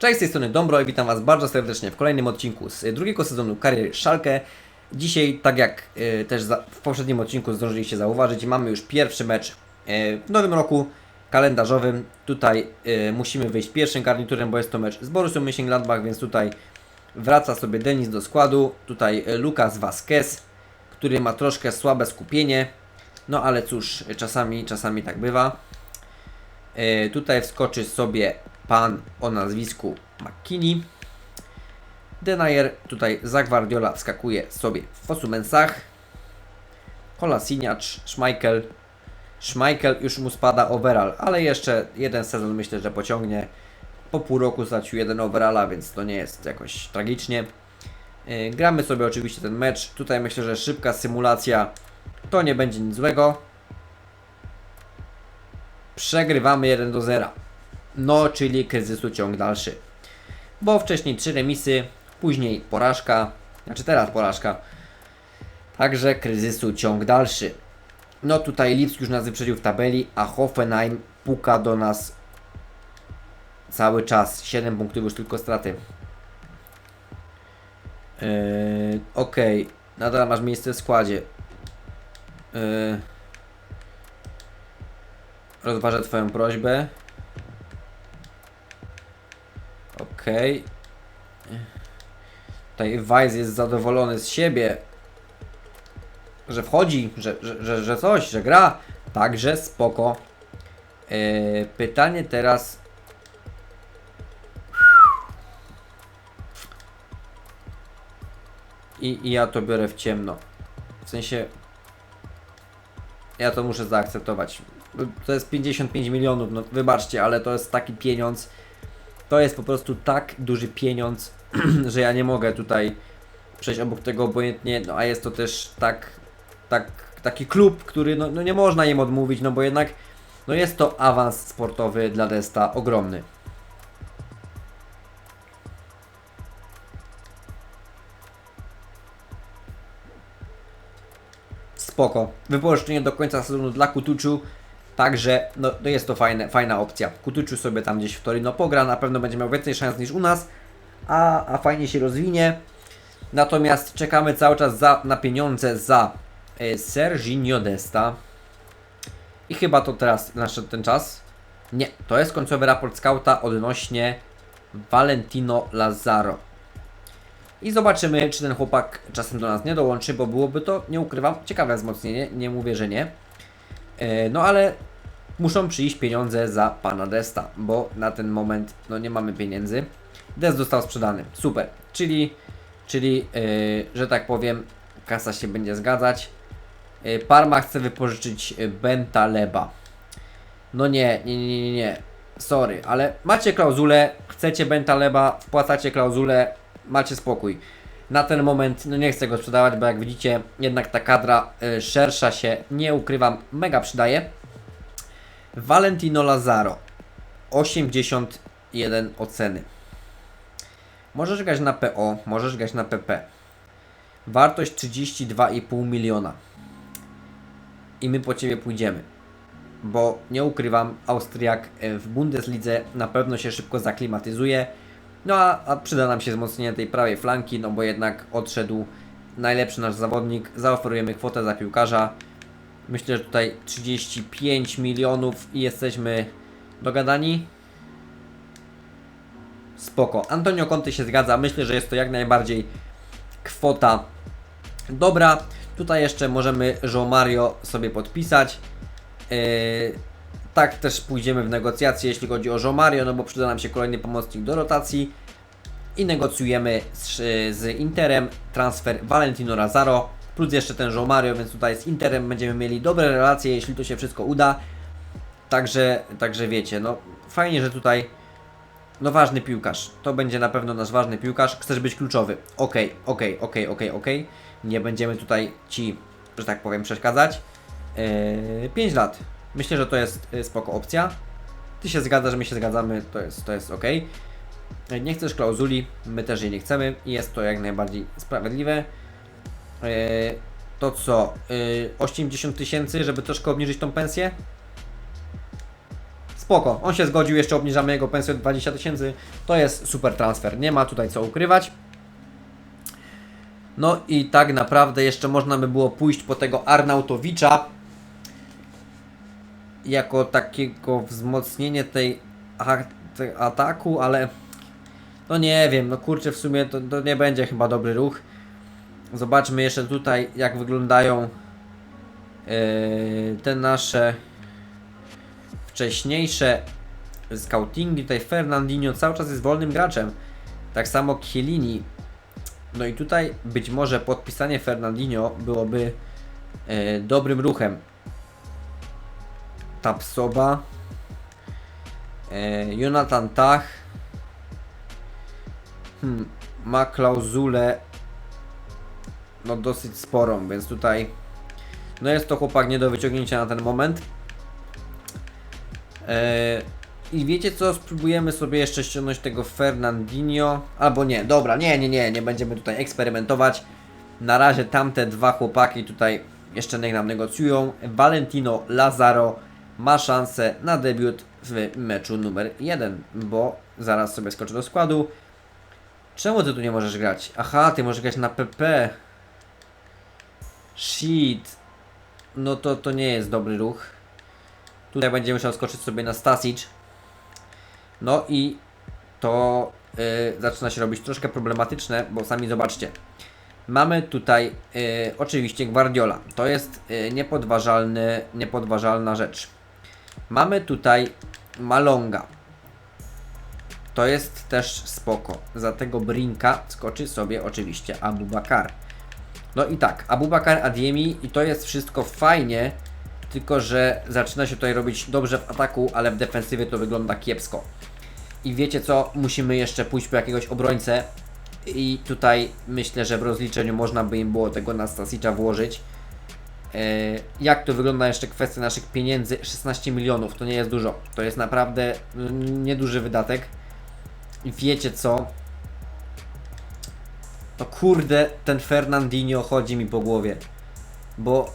Cześć, z tej strony Dombro i witam Was bardzo serdecznie w kolejnym odcinku z drugiego sezonu kariery Szalkę. Dzisiaj, tak jak e, też za, w poprzednim odcinku zdążyliście zauważyć, mamy już pierwszy mecz e, w nowym roku kalendarzowym. Tutaj e, musimy wyjść pierwszym garniturem, bo jest to mecz z Borussią Mönchengladbach, więc tutaj wraca sobie Denis do składu. Tutaj Lucas Vasquez, który ma troszkę słabe skupienie. No ale cóż, czasami, czasami tak bywa. Tutaj wskoczy sobie pan o nazwisku McKinney. Denayer tutaj za Guardiola wskakuje sobie w Fosumensach. Kolasiniacz, Schmeichel. Schmeichel już mu spada overall, ale jeszcze jeden sezon myślę, że pociągnie. Po pół roku stracił jeden overalla, więc to nie jest jakoś tragicznie. Yy, Gramy sobie oczywiście ten mecz. Tutaj myślę, że szybka symulacja to nie będzie nic złego. Przegrywamy 1 do 0. No, czyli kryzysu ciąg dalszy. Bo wcześniej trzy remisy, później porażka, znaczy teraz porażka. Także kryzysu ciąg dalszy. No tutaj Lipsk już nas wyprzedził w tabeli, a Hoffenheim puka do nas cały czas. 7 punktów już tylko straty. Yy, Okej, nadal masz miejsce w składzie. Yy, rozważę Twoją prośbę. Okej. Tutaj Weiss jest zadowolony z siebie, że wchodzi, że, że, że, że coś, że gra. Także spoko. Yy, pytanie teraz. I, I ja to biorę w ciemno. W sensie. Ja to muszę zaakceptować. To jest 55 milionów, no wybaczcie, ale to jest taki pieniądz. To jest po prostu tak duży pieniądz, że ja nie mogę tutaj przejść obok tego obojętnie, no a jest to też tak, tak taki klub, który no, no nie można im odmówić, no bo jednak no jest to awans sportowy dla Desta ogromny. Spoko. Wypożyczenie do końca sezonu dla Kutuczu. Także no, no jest to fajne, fajna opcja. Kutuczu sobie tam gdzieś w Torino pogra, na pewno będzie miał więcej szans niż u nas, a, a fajnie się rozwinie. Natomiast czekamy cały czas za, na pieniądze za e, Serginio Desta. I chyba to teraz nadszedł ten czas. Nie, to jest końcowy raport skauta odnośnie Valentino Lazaro. I zobaczymy, czy ten chłopak czasem do nas nie dołączy, bo byłoby to, nie ukrywam, ciekawe wzmocnienie. Nie mówię, że nie. E, No ale muszą przyjść pieniądze za pana Desta, bo na ten moment no nie mamy pieniędzy. Dest został sprzedany. Super. Czyli, czyli yy, że tak powiem, kasa się będzie zgadzać. Yy, Parma chce wypożyczyć yy, Bentaleba. No nie, nie, nie, nie, nie. Sorry, ale macie klauzulę, chcecie Bentaleba, wpłacacie klauzulę, macie spokój. Na ten moment no nie chcę go sprzedawać, bo jak widzicie, jednak ta kadra y, szersza się, nie ukrywam, mega przydaje. Valentino Lazaro 81 oceny. Możesz grać na PO, możesz grać na PP. Wartość 32,5 miliona. I my po ciebie pójdziemy. Bo nie ukrywam, Austriak e, w Bundeslidze na pewno się szybko zaklimatyzuje. No a, a przyda nam się wzmocnienie tej prawej flanki, no bo jednak odszedł najlepszy nasz zawodnik. Zaoferujemy kwotę za piłkarza. Myślę, że tutaj 35 milionów i jesteśmy dogadani. Spoko. Antonio Conte się zgadza. Myślę, że jest to jak najbardziej kwota dobra. Tutaj jeszcze możemy João Mario sobie podpisać. Yy, tak też pójdziemy w negocjacje, jeśli chodzi o João Mario, no bo przyda nam się kolejny pomocnik do rotacji. I negocjujemy z, z Interem transfer Valentino Lazaro plus jeszcze ten João Mario, więc tutaj z Interem będziemy mieli dobre relacje, jeśli to się wszystko uda. Także, także wiecie, no fajnie, że tutaj no ważny piłkarz. To będzie na pewno nasz ważny piłkarz. Chcesz być kluczowy. Okej, okej, okej, okej, okej. Nie będziemy tutaj Ci, że tak powiem, przeszkadzać. Yy, 5 lat. Myślę, że to jest yy, spoko opcja. Ty się zgadzasz, my się zgadzamy, to jest, to jest ok. Nie chcesz klauzuli, my też jej nie chcemy i jest to jak najbardziej sprawiedliwe. Yy, to co? Yy, 80 tysięcy, żeby troszkę obniżyć tą pensję? spoko. On się zgodził, jeszcze obniżamy jego pensję o 20 tysięcy. To jest super transfer. Nie ma tutaj co ukrywać. No i tak naprawdę jeszcze można by było pójść po tego Arnautowicza jako takiego wzmocnienie tej ataku, ale no nie wiem, no kurczę w sumie to, to nie będzie chyba dobry ruch. Zobaczmy jeszcze tutaj jak wyglądają yy, te nasze wcześniejsze scoutingi. Tutaj Fernandinho cały czas jest wolnym graczem. Tak samo Chiellini. No i tutaj być może podpisanie Fernandinho byłoby e, dobrym ruchem. Tapsoba. E, Jonathan Tach. Hmm, ma klauzulę no dosyć sporą, więc tutaj no jest to chłopak nie do wyciągnięcia na ten moment. E, I wiecie co? Spróbujemy sobie jeszcze ściągnąć tego Fernandinho. Albo nie, dobra, nie, nie, nie, nie będziemy tutaj eksperymentować. Na razie tamte dwa chłopaki tutaj jeszcze niech nam negocjują. Valentino Lazaro ma szansę na debiut w meczu numer 1, bo zaraz sobie skoczę do składu. Czemu ty tu nie możesz grać? Aha, ty możesz grać na PP. Shit. No to to nie jest dobry ruch. Tutaj będzie musiał skoczyć sobie na Stasic. No i to y, zaczyna się robić troszkę problematyczne, bo sami zobaczcie. Mamy tutaj y, oczywiście Guardiola. To jest y, niepodważalny, niepodważalna rzecz. Mamy tutaj Malonga. To jest też spoko. Za tego Brinka skoczy sobie oczywiście Abu Bakar. No i tak, Abu Bakar Adiemi i to jest wszystko fajnie, tylko że zaczyna się tutaj robić dobrze w ataku, ale w defensywie to wygląda kiepsko. I wiecie co, musimy jeszcze pójść po jakiegoś obrońcę i tutaj myślę, że w rozliczeniu można by im było tego Nastasicza włożyć. E, Jak to wygląda jeszcze kwestia naszych pieniędzy? 16 milionów to nie jest dużo. To jest naprawdę mm, nieduży wydatek. I wiecie co? To kurde, ten Fernandinho chodzi mi po głowie. Bo,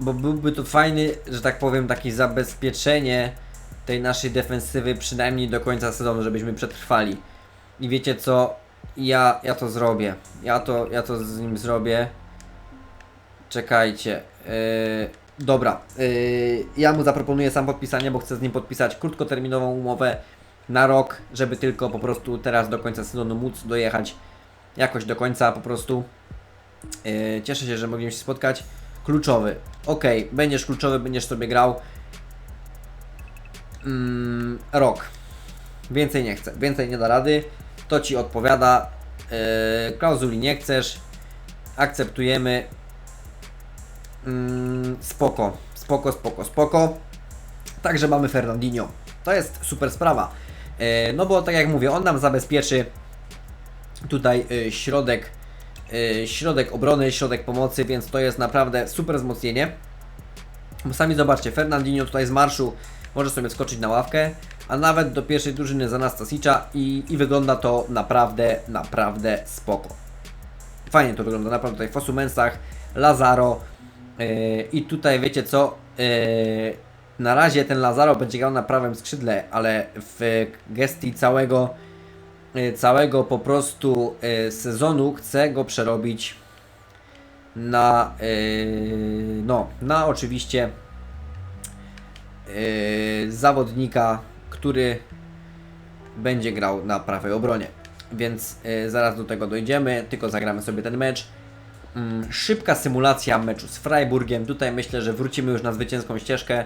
bo byłby to fajny, że tak powiem, takie zabezpieczenie tej naszej defensywy przynajmniej do końca sezonu, żebyśmy przetrwali. I wiecie co? Ja, ja to zrobię. Ja to, ja to z nim zrobię. Czekajcie. Yy, dobra. Yy, ja mu zaproponuję sam podpisanie, bo chcę z nim podpisać krótkoterminową umowę na rok, żeby tylko po prostu teraz do końca sezonu móc dojechać jakoś do końca po prostu. Yy, cieszę się, że mogliśmy się spotkać. Kluczowy. Ok, będziesz kluczowy, będziesz sobie grał. Mm, rok. Więcej nie chcę, więcej nie da rady. To ci odpowiada. Yy, klauzuli nie chcesz. Akceptujemy. Mm, spoko, spoko, spoko, spoko. Także mamy Fernandinho. To jest super sprawa. Yy, no bo tak jak mówię, on nam zabezpieczy tutaj y, środek, y, środek obrony, środek pomocy, więc to jest naprawdę super wzmocnienie. Sami zobaczcie, Fernandinho tutaj z marszu może sobie skoczyć na ławkę, a nawet do pierwszej drużyny za Nastasicza i, i wygląda to naprawdę, naprawdę spoko. Fajnie to wygląda, naprawdę tutaj w Fosumensach, Lazaro yy, i tutaj wiecie co, yy, na razie ten Lazaro będzie grał na prawym skrzydle, ale w gestii całego całego po prostu y, sezonu chcę go przerobić na y, no, na oczywiście zawodnika, który będzie grał na prawej obronie. Więc zaraz do tego dojdziemy, tylko zagramy sobie ten mecz. Mm, szybka symulacja meczu z Freiburgiem. Tutaj myślę, że wrócimy już na zwycięską ścieżkę.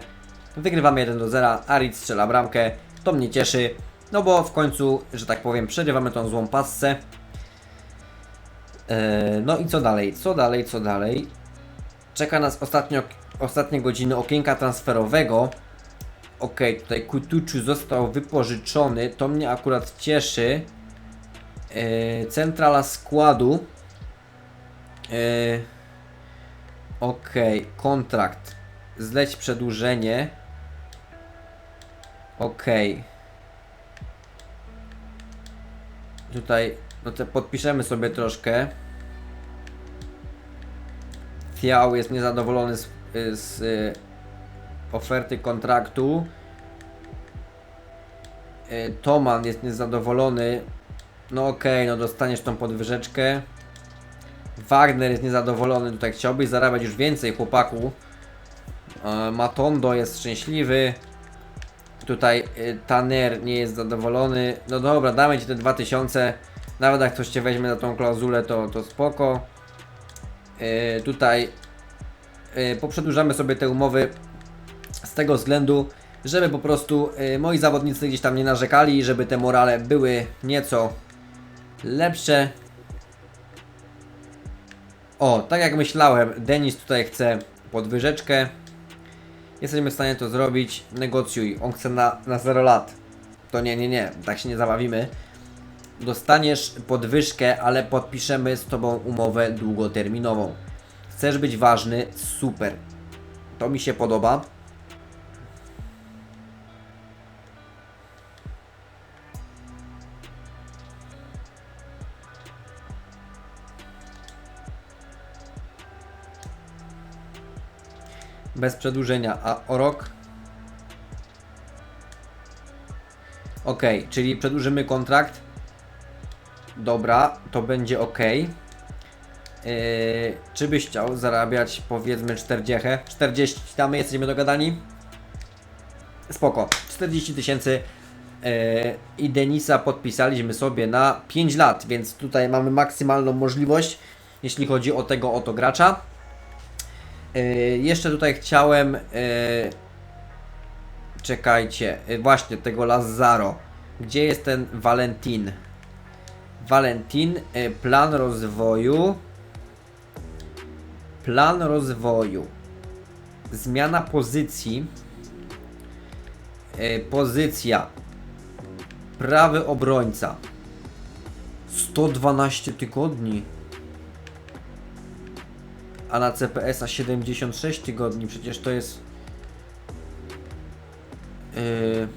Wygrywamy 1 do 0. Arid strzela bramkę. To mnie cieszy. No bo w końcu, że tak powiem, przerywamy tą złą passę. Eee, no i co dalej? Co dalej? Co dalej? Czeka nas ostatnio, ostatnie godziny okienka transferowego. Ok, tutaj Kutuczu został wypożyczony. To mnie akurat cieszy. Eee, centrala składu. Eee, ok, kontrakt. Zleć przedłużenie. Ok. Tutaj, no podpiszemy sobie troszkę. Thiał jest niezadowolony z, z y, oferty kontraktu. y, Toman jest niezadowolony. No okej, no dostaniesz tą podwyżeczkę. Wagner jest niezadowolony, tutaj chciałbyś zarabiać już więcej chłopaku. E, Matondo jest szczęśliwy. Tutaj y, Tanner nie jest zadowolony. No dobra, damy ci te 2000. Nawet jak ktoś cię weźmie na tą klauzulę, to, to spoko. Y, tutaj y, poprzedłużamy sobie te umowy z tego względu, żeby po prostu y, moi zawodnicy gdzieś tam nie narzekali, żeby te morale były nieco lepsze. O, tak jak myślałem, Denis tutaj chce podwyżeczkę. Jesteśmy w stanie to zrobić. Negocjuj. On chce na, na 0 lat. To nie, nie, nie. Tak się nie zabawimy. Dostaniesz podwyżkę, ale podpiszemy z Tobą umowę długoterminową. Chcesz być ważny? Super. To mi się podoba. Bez przedłużenia. A o rok? Ok, czyli przedłużymy kontrakt. Dobra, to będzie ok. Yy, czy byś chciał zarabiać powiedzmy 40? 40 damy, jesteśmy dogadani? Spoko. 40 tysięcy yy, i Denisa podpisaliśmy sobie na 5 lat, więc tutaj mamy maksymalną możliwość, jeśli chodzi o tego oto gracza. Yy, jeszcze tutaj chciałem. Yy, czekajcie, yy, właśnie tego Lazaro. Gdzie jest ten Valentin? Valentin, plan rozwoju. Plan rozwoju. Zmiana pozycji. Pozycja. Prawy obrońca. 112 tygodni a na CPS-a 76 tygodni, przecież to jest... Yy...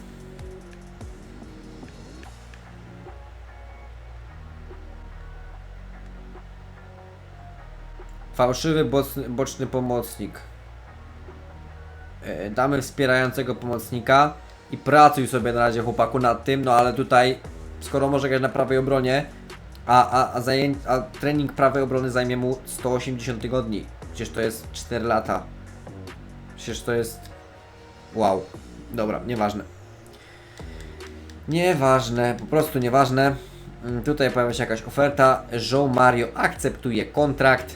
Fałszywy boczny, boczny pomocnik. Yy, damy wspierającego pomocnika i pracuj sobie na razie chłopaku nad tym, no ale tutaj skoro może grać na prawej obronie, a, a, a, zajęć, a trening prawej obrony zajmie mu 180 tygodni. Przecież to jest 4 lata. Przecież to jest. Wow. Dobra, nieważne. Nieważne, po prostu nieważne. Mm, Tutaj pojawia się jakaś oferta. Joe Mario akceptuje kontrakt.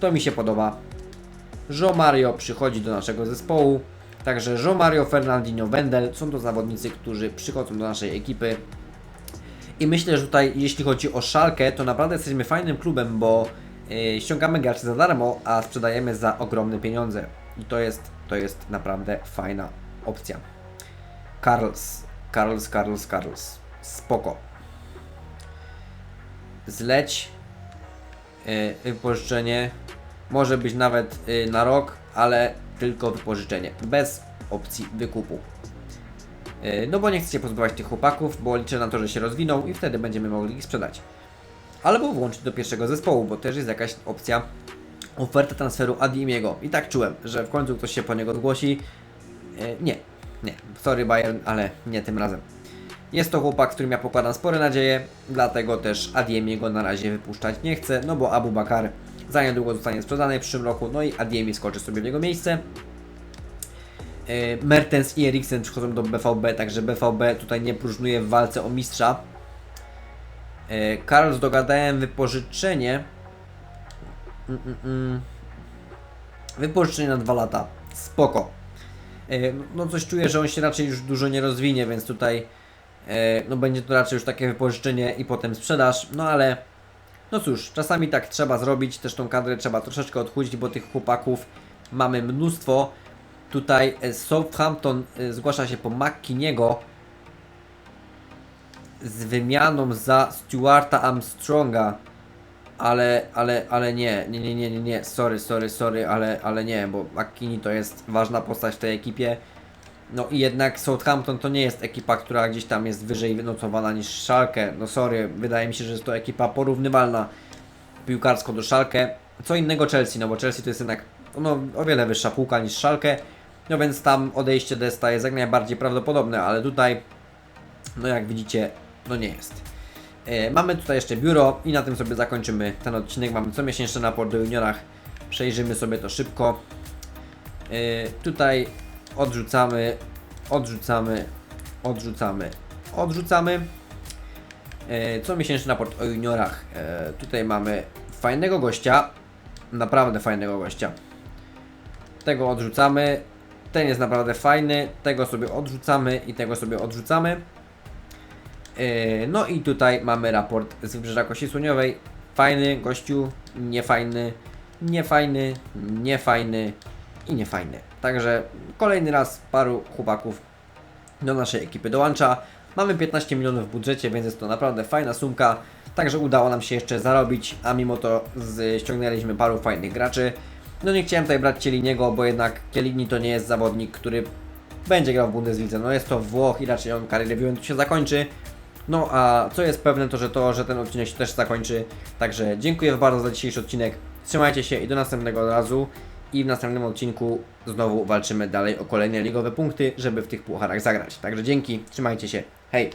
To mi się podoba. Joe Mario przychodzi do naszego zespołu. Także Joe Mario, Fernandinho, Wendel są to zawodnicy, którzy przychodzą do naszej ekipy. I myślę, że tutaj, jeśli chodzi o szalkę, to naprawdę jesteśmy fajnym klubem, bo yy, ściągamy graczy za darmo, a sprzedajemy za ogromne pieniądze. I to jest, to jest naprawdę fajna opcja. Carls, Carls, Carls, Carls. Spoko. Zleć. Yy, wypożyczenie. Może być nawet yy, na rok, ale tylko wypożyczenie. Bez opcji wykupu. Yy, No bo nie chcę się pozbywać tych chłopaków, bo liczę na to, że się rozwiną i wtedy będziemy mogli ich sprzedać. Albo włączyć do pierwszego zespołu, bo też jest jakaś opcja oferta transferu Adimiego. I tak czułem, że w końcu ktoś się po niego zgłosi. Yy, Nie, nie, sorry Bayern, ale nie tym razem. Jest to chłopak, w którym ja pokładam spore nadzieje, dlatego też Adiemiego na razie wypuszczać nie chcę, no bo Abu Bakar za niedługo zostanie sprzedany w przyszłym roku, no i Adiemi skoczy sobie w jego miejsce. E, Mertens i Eriksen przychodzą do BVB, także BVB tutaj nie próżnuje w walce o mistrza. E, Karls dogadałem wypożyczenie. Mm, mm, mm. Wypożyczenie na dwa lata. Spoko. E, No coś czuję, że on się raczej już dużo nie rozwinie, więc tutaj no będzie to raczej już takie wypożyczenie i potem sprzedaż, no ale no cóż, czasami tak trzeba zrobić, też tą kadrę trzeba troszeczkę odchudzić, bo tych chłopaków mamy mnóstwo. Tutaj e, Southampton e, zgłasza się po McKiniego z wymianą za Stuarta Armstronga. Ale, ale, ale nie, nie, nie, nie, nie, nie, sorry, sorry, sorry, ale, ale nie, bo McKinney to jest ważna postać w tej ekipie. No i jednak Southampton to nie jest ekipa, która gdzieś tam jest wyżej wynocowana niż Schalke. No sorry, wydaje mi się, że jest to ekipa porównywalna piłkarsko do Schalke. Co innego Chelsea, no bo Chelsea to jest jednak no, o wiele wyższa półka niż Schalke. No więc tam odejście Desta jest jak najbardziej prawdopodobne, ale tutaj no jak widzicie, no nie jest. E, Mamy tutaj jeszcze biuro i na tym sobie zakończymy ten odcinek. Mamy comiesięczny raport o juniorach. Przejrzymy sobie to szybko. E, Tutaj odrzucamy, odrzucamy, odrzucamy, odrzucamy. E, Comiesięczny raport o juniorach. E, Tutaj mamy fajnego gościa, naprawdę fajnego gościa. Tego odrzucamy. Ten jest naprawdę fajny. Tego sobie odrzucamy i tego sobie odrzucamy. Yy, No i tutaj mamy raport z Wybrzeża Kości Słoniowej. Fajny gościu, niefajny, niefajny, niefajny i niefajny. Także kolejny raz paru chłopaków do naszej ekipy dołącza. Mamy 15 milionów w budżecie, więc jest to naprawdę fajna sumka. Także udało nam się jeszcze zarobić, a mimo to ściągnęliśmy paru fajnych graczy. No nie chciałem tutaj brać Cieliniego, bo jednak Cielini to nie jest zawodnik, który będzie grał w Bundeslidze. No jest to Włoch i raczej on karierę w Juventusie zakończy. No a co jest pewne, to że to, że ten odcinek się też zakończy. Także dziękuję bardzo za dzisiejszy odcinek. Trzymajcie się i do następnego razu. I w następnym odcinku znowu walczymy dalej o kolejne ligowe punkty, żeby w tych pucharach zagrać. Także dzięki, trzymajcie się. Hej!